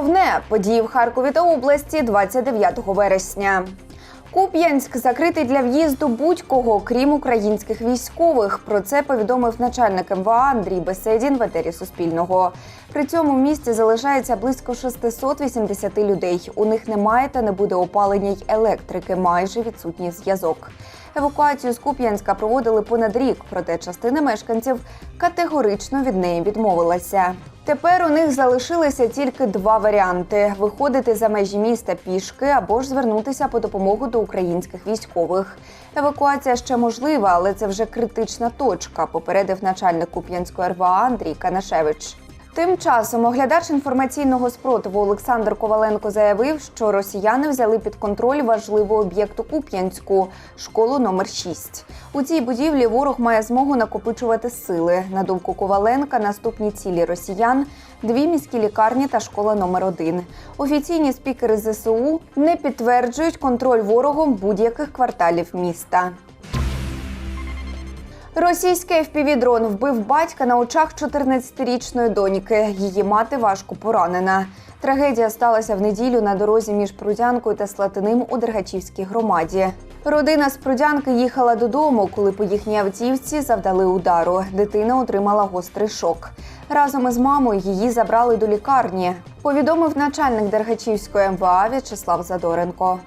Головне події в Харкові та області 29 вересня. Куп'янськ закритий для в'їзду будь-кого, крім українських військових. Про це повідомив начальник МВА Андрій Беседін в етері Суспільного. При цьому в місті залишається близько 680 людей. У них немає та не буде опалення й електрики, майже відсутній зв'язок. Евакуацію з Куп'янська проводили понад рік, проте частина мешканців категорично від неї відмовилася. Тепер у них залишилися тільки два варіанти: виходити за межі міста пішки або ж звернутися по допомогу до українських військових. Евакуація ще можлива, але це вже критична точка, попередив начальник Куп'янської РВА Андрій Канашевич. Тим часом оглядач інформаційного спротиву Олександр Коваленко заявив, що росіяни взяли під контроль важливу об'єкту Куп'янську школу номер 6 У цій будівлі ворог має змогу накопичувати сили. На думку Коваленка, наступні цілі росіян дві міські лікарні та школа номер 1 Офіційні спікери ЗСУ не підтверджують контроль ворогом будь-яких кварталів міста. Російський FPV-дрон вбив батька на очах 14-річної доньки. Її мати важко поранена. Трагедія сталася в неділю на дорозі між Прудянкою та Слатиним у Дергачівській громаді. Родина з Прудянки їхала додому, коли по їхній автівці завдали удару. Дитина отримала гострий шок. Разом із мамою її забрали до лікарні. Повідомив начальник Дергачівської МВА В'ячеслав Задоренко.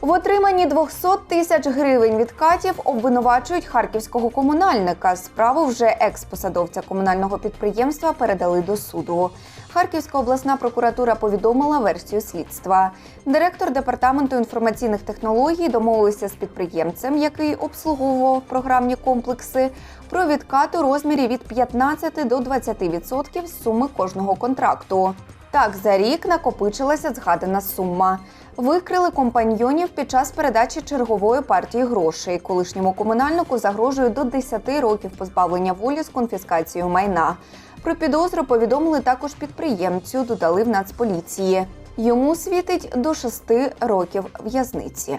В отриманні 200 тисяч гривень від катів обвинувачують харківського комунальника. Справу вже екс-посадовця комунального підприємства передали до суду. Харківська обласна прокуратура повідомила версію слідства. Директор департаменту інформаційних технологій домовився з підприємцем, який обслуговував програмні комплекси, про відкат у розмірі від 15 до 20% суми кожного контракту. Так, за рік накопичилася згадана сума. Викрили компаньйонів під час передачі чергової партії грошей. Колишньому комунальнику загрожує до 10 років позбавлення волі з конфіскацією майна. Про підозру повідомили також підприємцю, додали в Нацполіції. Йому світить до 6 років в'язниці.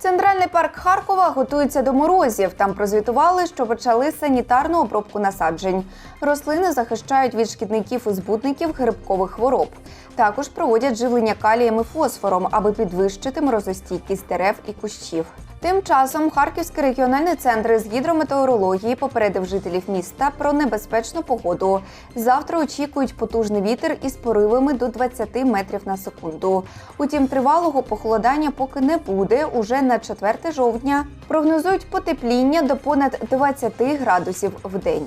Центральний парк Харкова готується до морозів. Там прозвітували, що почали санітарну обробку насаджень. Рослини захищають від шкідників і збудників грибкових хвороб. Також проводять живлення калієм і фосфором, аби підвищити морозостійкість дерев і кущів. Тим часом Харківський регіональний центр з гідрометеорології попередив жителів міста про небезпечну погоду. Завтра очікують потужний вітер із поривами до 20 метрів на секунду. Утім, тривалого похолодання поки не буде. Уже на 4 жовтня прогнозують потепління до понад 20 градусів в день.